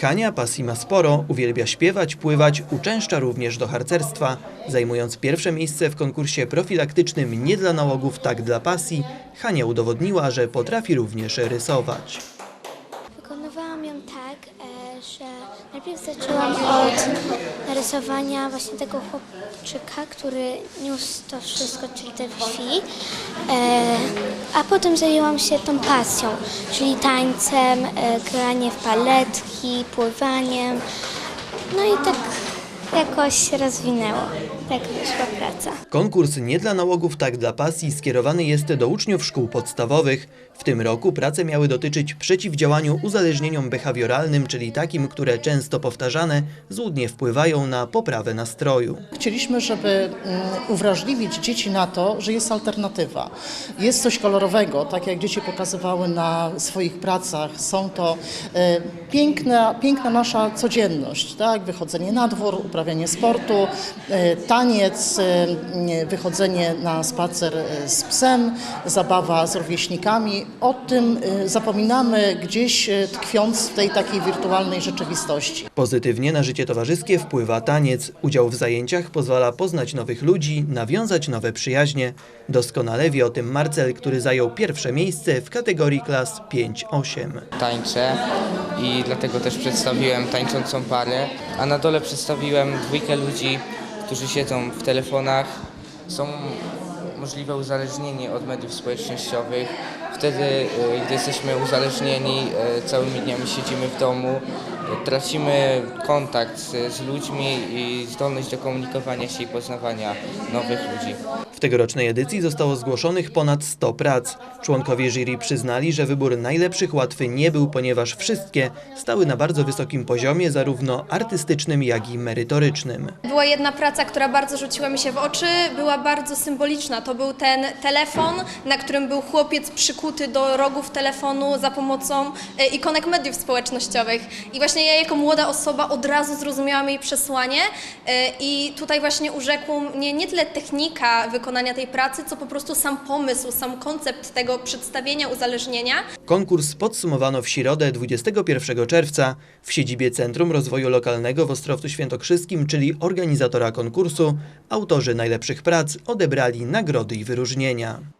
Hania pasji ma sporo, uwielbia śpiewać, pływać, uczęszcza również do harcerstwa. Zajmując pierwsze miejsce w konkursie profilaktycznym Nie dla nałogów, tak dla pasji, Hania udowodniła, że potrafi również rysować. Że najpierw zaczęłam od narysowania właśnie tego chłopczyka, który niósł to wszystko, czyli te wsi, e, a potem zajęłam się tą pasją, czyli tańcem, e, granie w paletki, pływaniem, no i tak jakoś się rozwinęło. Tak wyszła praca. Konkurs Nie dla nałogów, tak dla pasji skierowany jest do uczniów szkół podstawowych. W tym roku prace miały dotyczyć przeciwdziałaniu uzależnieniom behawioralnym, czyli takim, które często powtarzane złudnie wpływają na poprawę nastroju. Chcieliśmy, żeby mm, uwrażliwić dzieci na to, że jest alternatywa. Jest coś kolorowego, tak jak dzieci pokazywały na swoich pracach. Są to e, piękna, piękna nasza codzienność, tak? wychodzenie na dwór, uprawianie sportu, e, taniec, e, wychodzenie na spacer e, z psem, zabawa z rówieśnikami. O tym zapominamy gdzieś tkwiąc w tej takiej wirtualnej rzeczywistości. Pozytywnie na życie towarzyskie wpływa taniec. Udział w zajęciach pozwala poznać nowych ludzi, nawiązać nowe przyjaźnie. Doskonale wie o tym Marcel, który zajął pierwsze miejsce w kategorii klas 5-8. tańczę i dlatego też przedstawiłem tańczącą parę, a na dole przedstawiłem dwójkę ludzi, którzy siedzą w telefonach, są możliwe uzależnieni od mediów społecznościowych. Wtedy, y, gdy jesteśmy uzależnieni, y, całymi dniami siedzimy w domu, tracimy kontakt z, z ludźmi i zdolność do komunikowania się i poznawania nowych ludzi. W tegorocznej edycji zostało zgłoszonych ponad 100 prac. Członkowie jury przyznali, że wybór najlepszych łatwy nie był, ponieważ wszystkie stały na bardzo wysokim poziomie, zarówno artystycznym, jak i merytorycznym. Była jedna praca, która bardzo rzuciła mi się w oczy, była bardzo symboliczna. To był ten telefon, na którym był chłopiec przykuty do rogów telefonu za pomocą e, ikonek mediów społecznościowych. I właśnie ja jako młoda osoba od razu zrozumiałam jej przesłanie e, i tutaj właśnie urzekł mnie nie tyle technika wykonania tej pracy, co po prostu sam pomysł, sam koncept tego przedstawienia uzależnienia. Konkurs podsumowano w środę 21 czerwca w siedzibie Centrum Rozwoju Lokalnego w Ostrowcu Świętokrzyskim, czyli organizatora konkursu. Autorzy najlepszych prac odebrali nagrody i wyróżnienia.